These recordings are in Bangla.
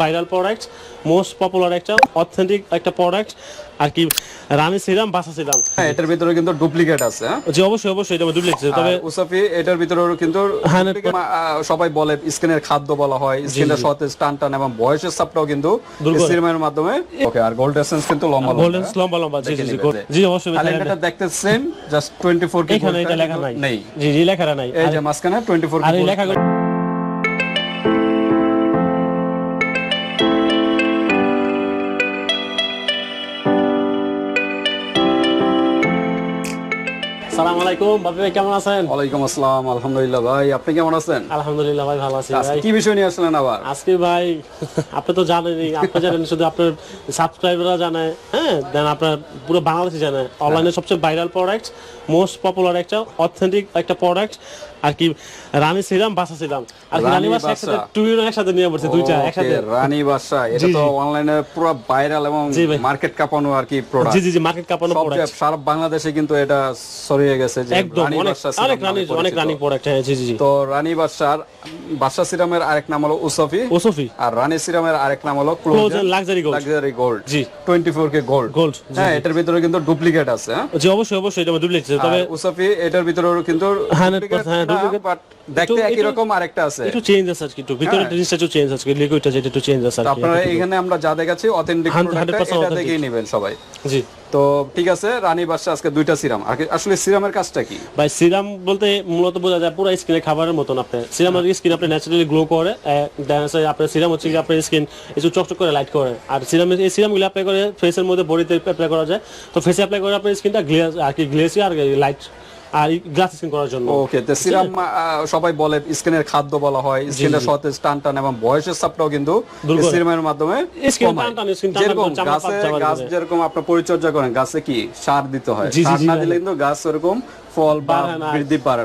ভাইরাল প্রোডাক্ট মোস্ট পপুলার একটা অথেন্টিক একটা প্রোডাক্ট আর কি রানি সিরাম বাসা সিরাম হ্যাঁ এটার ভিতরে কিন্তু ডুপ্লিকেট আছে হ্যাঁ? জি অবশ্যই অবশ্যই এটা ডুপ্লিকেট তবে উসাফি এটার ভিতরে কিন্তু 100% duplicate, আহ, সবাই বলে স্কিনের খাদ্য বলা হয় স্কিনটা সতেজ টান টান এবং বয়সের চাপটাও কিন্তু সিরামের মাধ্যমে। ওকে আর গোল্ড এসেন্স কিন্তু লম্বা গোল্ডেন লম্বা লম্বা জি জি জি জি অবশ্যই ক্যালেন্ডারটা দেখতে সেম জাস্ট 24 কে এখানে এটা লেখা নাই। নেই। জি জি লেখাটা নাই। এই যে মাঝখানে 24 আর কে এই লেখাগুলো আলাইকুম। বাপি ভাই কেমন আছেন? ওয়ালাইকুম আসসালাম আলহামদুলিল্লাহ ভাই। আপনি কেমন আছেন? আলহামদুলিল্লাহ ভাই ভালো আছি ভাই। কি বিষয় নিয়ে আসলেন আবার? আজকে ভাই আপনি তো জানেনই আপনি জানেন শুধু আপনার সাবস্ক্রাইবাররা জানে হ্যাঁ? দেন আপনার পুরো বাংলাদেশে জানে। অনলাইনে সবচেয়ে ভাইরাল প্রোডাক্ট মোস্ট পপুলার একটা অথেন্টিক একটা প্রোডাক্ট আর কি রানী সিরাম বাসা সিরাম আর রানী বাসা বাসা। একসাথে টু একসাথে নিয়ে পড়ছে দুইটা একসাথে। রানী বাদশা এটা তো অনলাইনে পুরো ভাইরাল এবং মার্কেট কাঁপানো আর কি প্রোডাক্ট জি জি জি মার্কেট কাপানো প্রোডাক্ট সারা বাংলাদেশে কিন্তু এটা ছড়িয়ে গেছে যে একদম রানী অনেক অনেক রানী অনেক রানী প্রোডাক্ট হ্যাঁ জি জি তো রানী বাদশার বাদশা সিরামের আরেক নাম হলো উসফি। ওসফি আর রানী সিরামের আরেক নাম হলো collagen luxury gold luxury gold জি। 24 কে গোল্ড গোল্ড হ্যাঁ এটার ভিতরে কিন্তু ডুপ্লিকেট আছে হ্যাঁ? জি অবশ্যই অবশ্যই এটা ডুপ্লিকেট তবে উসফি এটার ভিতরে কিন্তু 100% হ্যাঁ, duplicate। বাট দেখতে একই রকম আরেকটা আছে। একটু চেঞ্জ আছে আর কি একটু ভিতরে জিনিসটা একটু চেঞ্জ আছে লিকুইডটা যেটা একটু চেঞ্জ আছে আর তো কি আপনারা এখানে আমরা যা দেখাচ্ছি অথেন্টিক 100% এটা দেখেই নেবেন সবাই। জি। তো ঠিক আছে রানী বাদশা আজকে দুইটা সিরাম। আসলে সিরামের কাজটা কি? ভাই সিরাম বলতে মূলত বোঝা যায় পুরো স্কিনে খাবারের মতন আপনি। সিরামের স্কিন আপনি ন্যাচারালি গ্লো করে আপনার সিরাম হচ্ছে আপনার স্কিন একটু চকচক করে লাইট করে। আর সিরামের এই সিরামগুলো অ্যাপ্লাই করে ফেসের মধ্যে বডিতে অ্যাপ্লাই করা যায়। তো ফেসে অ্যাপ্লাই করে আপনার স্কিনটা গ্লেস আর কি গ্লেসি আর লাইট আর গ্লাস স্কিন করার জন্য। ওকে তো সিরাম সবাই বলে স্কিনের খাদ্য বলা হয় স্কিনের সতেজ টান টান এবং বয়সের চাপটাও কিন্তু। সিরামের মাধ্যমে স্কিন টান টান, স্কিন টান যেরকম গাছে গাছ যেরকম আপনার পরিচর্যা করেন গাছে কি সার দিতে হয়? সার না দিলে কিন্তু গাছ ওরকম ফল বা বৃদ্ধি পারে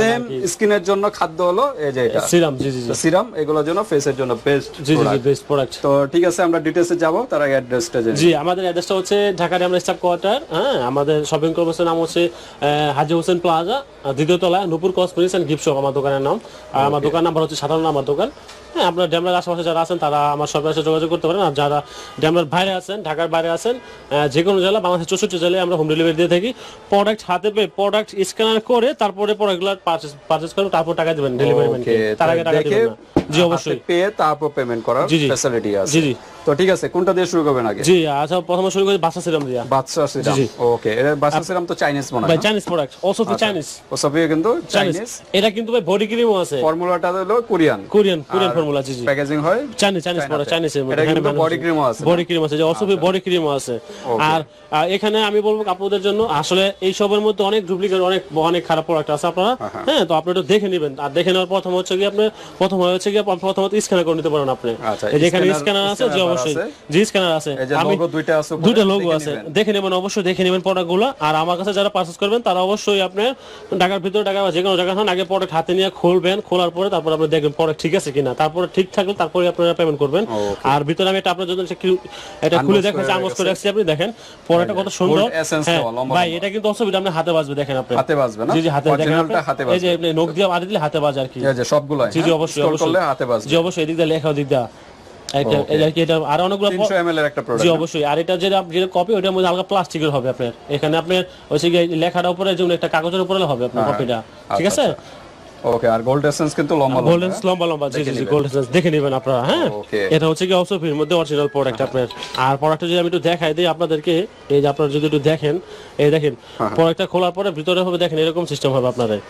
সেম স্কিনের জন্য খাদ্য হলো এই যে এটা। সিরাম জি জি জি। সিরাম এগুলোর জন্য ফেসের জন্য বেস্ট জি জি বেস্ট প্রোডাক্ট তো ঠিক আছে আমরা ডিটেলসে যাব তার আগে অ্যাড্রেসটা জেনে জি আমাদের অ্যাড্রেসটা হচ্ছে ঢাকার আমরা স্টাফ কোয়ার্টার হ্যাঁ? আমাদের শপিং কমপ্লেক্সের নাম হচ্ছে হাজি হোসেন প্লাজা দ্বিতীয় তলায় Nupur cosmetics and gift shop আমার দোকানের নাম। আর আমার দোকান নাম্বার হচ্ছে সাধারণ আমার দোকান। হ্যাঁ আপনার ড্যামলার আশেপাশে যারা আছেন তারা আমার সবাই সাথে যোগাযোগ করতে পারেন। আর যারা ড্যামলার বাইরে আছেন ঢাকার বাইরে আছেন যে কোনো জেলা বাংলাদেশের চৌষট্টি জেলায় আমরা হোম ডেলিভারি দিয়ে থাকি। প্রোডাক্ট হাতে পেয়ে প্রোডাক্ট স্ক্যানার করে তারপরে প্রোডাক্টগুলো পারচেজ পারচেজ করে তারপর টাকা দেবেন ডেলিভারি ম্যানকে তার আগে টাকা দেবেন না। জি অবশ্যই। পেয়ে তারপর পেমেন্ট করার। ফ্যাসিলিটি আছে। জি জি। তো ঠিক আছে কোনটা দিয়ে শুরু করবেন আগে? জি আচ্ছা প্রথমে শুরু করি বাসা সিরাম দিয়া। বাদশা সিরাম জি। ওকে এটা বাদশা সিরাম তো চাইনিজ মনে ভাই হয় Chinese product also for Chinese ওসফিও কিন্তু চাইনিজ এটা কিন্তু ভাই বডি ক্রিমও আছে। ফর্মুলাটা হলো কোরিয়ান কোরিয়ান কোরিয়ান ফর্মুলা জি জি। প্যাকেজিং হয় চাইনিজ চাইনিজ প্রোডাক্ট চাইনিজ এর এটা কিন্তু body cream ও আছে, বডি ক্রিম আছে যে অলসো বডি ক্রিমও আছে। আর এখানে আমি বলব আপনাদের জন্য আসলে এই সবের মধ্যে অনেক ডুপ্লিকেট অনেক অনেক খারাপ প্রোডাক্ট আছে আপনারা। হ্যাঁ তো আপনি একটু দেখে নেবেন। আর দেখে নেওয়ার প্রথম হচ্ছে কি আপনি প্রথম হচ্ছে কি প্রথমত স্ক্যানার করে নিতে পারেন আপনি। আচ্ছা, এখানে স্ক্যানার আছে scanner অবশ্যই। জি স্ক্যানার আছে। আমি দুইটা আছে দুইটা লোগো আছে। দেখে নেবেন অবশ্যই দেখে নেবেন প্রোডাক্টগুলো আর আমার কাছে যারা পারচেস করবেন তারা অবশ্যই আপনার ঢাকার ভিতরে ঢাকা বা যে কোনো জায়গা হন আগে প্রোডাক্ট হাতে নিয়ে খুলবেন খোলার পরে তারপর আপনি দেখবেন প্রোডাক্ট ঠিক আছে কিনা। তারপরে ঠিক থাকলে তারপরে আপনারা পেমেন্ট করবেন। আর ভিতরে আমি এটা আপনার জন্য এটা খুলে দেখাচ্ছি করে করে রাখছি আপনি দেখেন। প্রোডাক্টটা কত সুন্দর। Gold essence হ্যাঁ, দেওয়া, লম্বা ভাই এটা কিন্তু অসুবিধা আপনি হাতে বাজবে দেখেন আপনি। হাতে বাজবে না? জি জি হাতে দেখেন। এই যে আপনি নখ দিয়ে মারি দিলে হাতে বাজে আর কি। যে সবগুলো জি জি অবশ্যই অবশ্যই। হাতে বাজবে। জি অবশ্যই এদিক দিয়ে লেখা ওদিক দিয়ে। এটা- Okay. এটা কি এটা আর অনেকগুলো 300 ml এর একটা জি অবশ্যই। আর এটা যেটা যেটা কপি ওটার মধ্যে হালকা প্লাস্টিকের হবে আপনার। এখানে আপনার হচ্ছে লেখাটা উপরে যেমন একটা কাগজের উপরে হবে আপনার কপিটা ঠিক আছে? ওকে আর গোল্ড এসেন্স কিন্তু লম্বা গোল্ডেন লম্বা লম্বা জি জি জি গোল্ডেন দেখে নেবেন আপনারা হ্যাঁ? এটা হচ্ছে কি অসফির মধ্যে অরিজিনাল প্রোডাক্ট আপনার। আর প্রোডাক্টটা যদি আমি একটু দেখাই দিই আপনাদেরকে এই যে আপনারা যদি একটু দেখেন এই দেখেন হ্যাঁ, প্রোডাক্টটা খোলার পরে ভিতরে হবে দেখেন এরকম সিস্টেম হবে আপনাদের।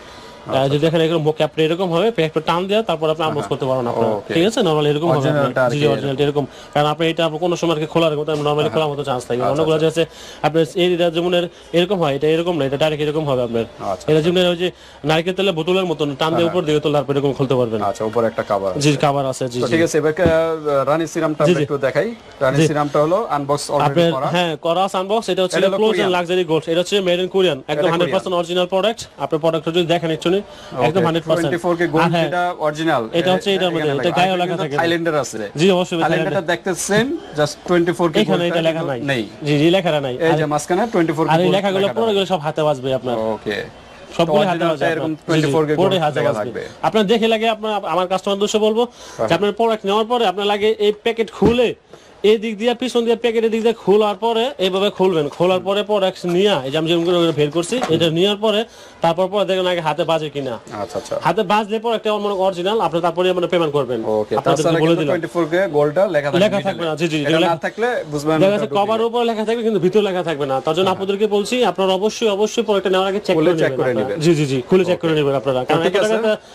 যদি দেখেন এরকম ক্যাপটা এরকম হবে প্যাকটা টান দেওয়া তারপর আপনি আনবক্স করতে পারেন আপনারা। Okay. ঠিক আছে? নরমালি এরকম হবে আপনার। জি কি অরিজিনালটা এরকম। কারণ আপনি এটা আপনি কোনো সময় কি খোলার মতো নরমালি খোলার মতো চান্স থাকে। অনেকগুলো যে আছে আপনার এইটা যেমন এর- এরকম হয় এটা এরকম না এটা ডাইরেক্ট এরকম হবে আপনার। আচ্ছা, এটা যেমন ওই যে নারকেল তেলের বোতলের মতন টান দিয়ে উপর দিকে তোলার তারপর এরকম খুলতে পারবেন। আচ্ছা উপরে একটা কভার জি কাভার আছে জি ঠিক আছে এবার রানী সিরামটা একটু দেখাই। রানী সিরামটা হলো আনবক্স অলরেডি আপনার করা। হ্যাঁ করা আনবক্স এটা হচ্ছে ক্লোজ এন্ড লাক্সারি গোল্ড এটা হচ্ছে মেড ইন কোরিয়ান একদম 100% অরিজিনাল প্রোডাক্ট আপনার প্রোডাক্টটা যদি দেখেন একটু একদম 100% 24 কে গোল্ড আর হ্যাঁ, অরিজিনাল এটা হচ্ছে এটা গায়েও লেখা থাকে। থাইল্যান্ডের আছে। জি অবশ্যই ভাই, থাইল্যান্ডটা দেখতে জাস্ট 24 কে এখানে এটা লেখা নাই। নেই। জি জি লেখাটা নাই। এই যে মাঝখানে 24 আর এই লেখাগুলো সব হাতে বাজবে আপনার। ওকে সবগুলো হাতে আপনার। জি, জি, 24 কে পুরোটাই gold হাতে লেখা আপনার দেখে লাগে আপনার আমার কাস্টমার উদ্দেশ্যে বলব যে আপনার প্রোডাক্ট নেওয়ার পরে আপনার লাগে এই প্যাকেট খুলে এই দিক দিয়ে পিছন দিয়ে প্যাকেটের দিক দিয়ে খোলার পরে এইভাবে খুলবেন। খোলার পরে প্রোডাক্ট নিয়ে এই যে আমি যেমন করে বের করছি এটা নেওয়ার পরে তারপর পরে দেখেন আগে হাতে বাজে কিনা। আচ্ছা আচ্ছা। হাতে বাজলে পরে একটা অরিজিনাল আপনি তারপরে মানে পেমেন্ট করবেন। ওকে আপনাদেরকে বলে দিলাম। 24 কে গোল্ডটা লেখা থাকবে লেখা থাকবে না, জি, জি, লেখা- থাকলে বুঝবেন কভার উপরে লেখা থাকবে কিন্তু ভিতরে লেখা থাকবে না। তার জন্য আপনাদেরকে বলছি আপনারা অবশ্যই অবশ্যই প্রোডাক্টটা নেওয়ার আগে চেক করে নেবেন। জি জি জি খুলে চেক করে নেবেন আপনারা। কারণ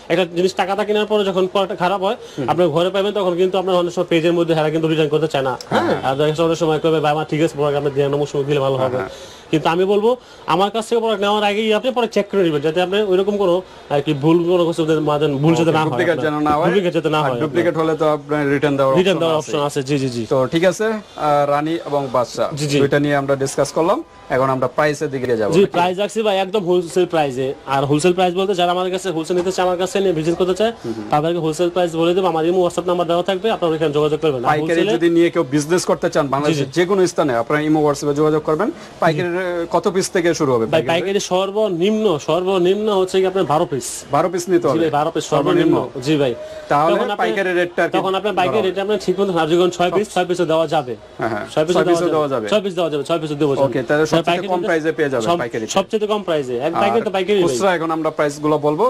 একটা জিনিস টাকাটা কেনার পরে যখন খারাপ হয় আপনার ঘরে পাবেন তখন কিন্তু আপনার অনেক সময় পেজের মধ্যে হারা কিন্তু রিটার্ন করতে চায় না। হ্যাঁ আর দেখা সময় করবে ভাই, আমার ঠিক আছে প্রোগ্রামে দিয়ে নমস্কার দিলে ভালো হবে। কিন্তু আমি বলব আমার কাছ থেকে প্রোডাক্ট নেওয়ার আগেই আপনি পরে চেক করে নেবেন যাতে আপনি ওইরকম কোনো আর কি ভুল কোনো কিছু মাঝে ভুল যাতে না হয় ডুপ্লিকেট যেন না হয় ডুপ্লিকেট যাতে না হয় ডুপ্লিকেট হলে তো আপনার রিটার্ন দেওয়ার রিটার্ন দেওয়ার অপশন আছে জি জি জি। তো ঠিক আছে রানী এবং বাদশা। দুইটা নিয়ে আমরা ডিসকাস করলাম। এখন আমরা প্রাইসের দিকে যাব। জি প্রাইস রাখছি ভাই একদম হোলসেল প্রাইসে আর হোলসেল প্রাইস বলতে যারা আমাদের কাছে হোলসেল নিতে চায় আমার কাছে নিয়ে ভিজিট করতে চায় তাদেরকে হোলসেল প্রাইস বলে দেবো। আমার ইমো হোয়াটসঅ্যাপ নাম্বার দেওয়া থাকবে আপনারা এখানে যোগাযোগ করবেন। পাইকারি যদি নিয়ে কেউ বিজনেস করতে চান বাংলাদেশের যে কোনো স্থানে আপনারা ইমো হোয়াটসঅ্যাপে যোগাযোগ করবেন। পাইকারি কত পিস থেকে শুরু হবে? ভাই পাইকারি সর্বনিম্ন সর্বনিম্ন হচ্ছে কি আপনার বারো পিস বারো পিস নিতে জি হবে? ভাই বারো পিস সর্বনিম্ন। জি ভাই। তাহলে পাইকারি রেটটা তখন আপনার পাইকারি রেট আপনার ঠিক মতো ভাবছি যখন ছয় পিস ছয় পিসে দেওয়া যাবে। হ্যাঁ, হ্যাঁ। ছয় পিসে দেওয়া যাবে। যাবে। ছয় পিস দেওয়া যাবে ছয় পিসে দেবো ওকে তাহলে সবচেয়ে কম প্রাইসে পেয়ে যাবে পাইকারি সবচেয়ে কম প্রাইসে এক পাইকারি তো পাইকারি খুচরা এখন আমরা প্রাইসগুলো বলব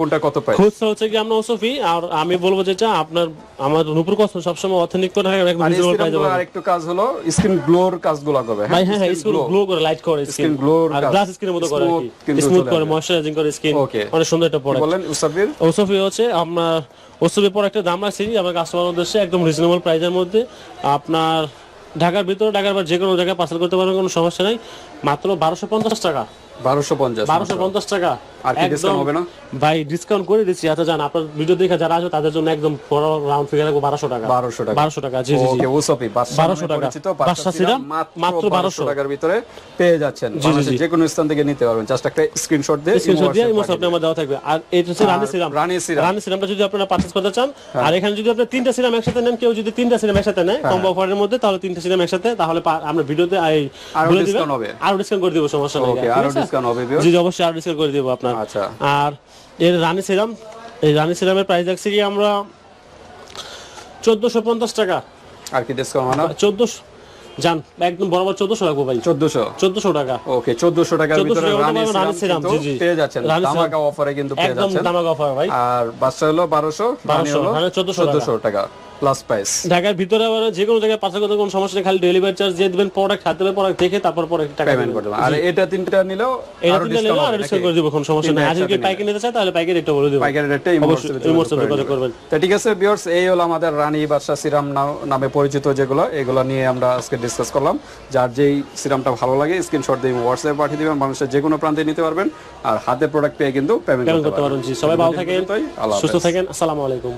কোনটা কত প্রাইস খুচরা হচ্ছে কি আমরা ওসফি আর আমি বলব যেটা আপনার আমার নুপুর কষ্ট সবসময় অথেন্টিক করে একদম আর স্ক্রিন আরেকটু কাজ হলো স্ক্রিন গ্লোর কাজগুলো করবে হ্যাঁ হ্যাঁ স্কিন গ্লো করে লাইট করে স্কিন গ্লো আর গ্লাস স্কিনের মতো করে স্মুথ করে ময়শ্চারাইজিং করে স্কিন অনেক সুন্দর একটা প্রোডাক্ট বলেন ওসাফির? ওসফি হচ্ছে আপনার ওসফি প্রোডাক্টের দাম রাখছি আমার কাস্টমার উদ্দেশ্যে একদম রিজনেবল প্রাইসের মধ্যে। আপনার ঢাকার ভিতরে ঢাকার বা যে কোনো জায়গায় পার্সেল করতে পারবেন কোনো সমস্যা নাই। মাত্র বারোশো পঞ্চাশ টাকা। বারোশো পঞ্চাশ বারোশো পঞ্চাশ টাকা। আর কি discount হবে না? ভাই ডিসকাউন্ট করে দিচ্ছি। আচ্ছা জান আপনার ভিডিও দেখে যারা আসবে তাদের জন্য একদম বড় রাউন্ড ফিগার রাখব বারোশো টাকা। বারোশো টাকা। বারোশো টাকা জি জি জি। ওকে উসাফি 1200 টাকা। বাদশা সিরাম মাত্র 1200 টাকার ভিতরে পেয়ে যাচ্ছেন। বাংলাদেশের যে কোনো স্থান থেকে নিতে পারবেন। জাস্ট একটা স্ক্রিনশট দিয়ে স্ক্রিনশট দিয়ে ইমো ইমো আমার দেওয়া থাকবে। আর এটা হচ্ছে রানী সিরাম রানী সিরাম। রানী সিরামটা যদি আপনারা পারচেজ করতে চান আর এখানে যদি আপনি তিনটা সিরাম একসাথে নেন কেউ যদি তিনটা সিরাম একসাথে নেয় কম্বো অফারের মধ্যে তাহলে তিনটা সিরাম একসাথে তাহলে আমরা ভিডিওতে আরও হবে। আরও ডিসকাউন্ট করে দিব সমস্যা নেই। ওকে আরও ডিসকাউন্ট হবে? জি অবশ্যই আরও ডিসকাউন্ট করে দিব আপনার। আচ্ছা। আর এর রানী সিরাম এই রানী সিরামের প্রাইস রাখছি কি আমরা চোদ্দশো পঞ্চাশ টাকা। আর কি ডিসকাউন্ট হয় না চোদ্দশো জান একদম বরাবর চোদ্দশো রাখব ভাই। চোদ্দশো? চোদ্দশো টাকা। ওকে চোদ্দশো টাকার 1400 ভিতরে রানী সিরাম সিরাম, জি, জি। পেয়ে যাচ্ছেন। ধামাকা অফারে কিন্তু পেয়ে একদম যাচ্ছেন। অফার ভাই। আর বাচ্চা হলো বারোশো রানী 1200, হলো রানী 1400 টাকা। প্লাস প্রাইস ঢাকার ভিতরে আবার যে কোনো জায়গায় করতে কোনো সমস্যা নেই খালি ডেলিভারি চার্জ দিয়ে দিবেন প্রোডাক্ট হাতে প্রোডাক্ট দেখে তারপর পরে টাকা পেমেন্ট করতে আর এটা তিনটা নিলেও এটা তিনটা নিলে আর ডিসকাউন্ট করে দিব কোনো সমস্যা নেই। আর যদি পাইকারি নিতে চায় তাহলে পাইকারি বলে দিব। পাইকারি যোগাযোগ করবেন। তো ঠিক আছে ভিউয়ার্স এই হলো আমাদের রানী বাদশা সিরাম নামে পরিচিত যেগুলো এগুলো নিয়ে আমরা আজকে ডিসকাস করলাম। যার যেই সিরামটা ভালো লাগে স্ক্রিনশট দিয়ে হোয়াটসঅ্যাপে পাঠিয়ে দিবেন মানুষের যে কোনো প্রান্তে নিতে পারবেন। আর হাতে প্রোডাক্ট পেয়ে কিন্তু পেমেন্ট করতে পারবেন সবাই ভালো থাকেন সুস্থ থাকেন আসসালামু আলাইকুম।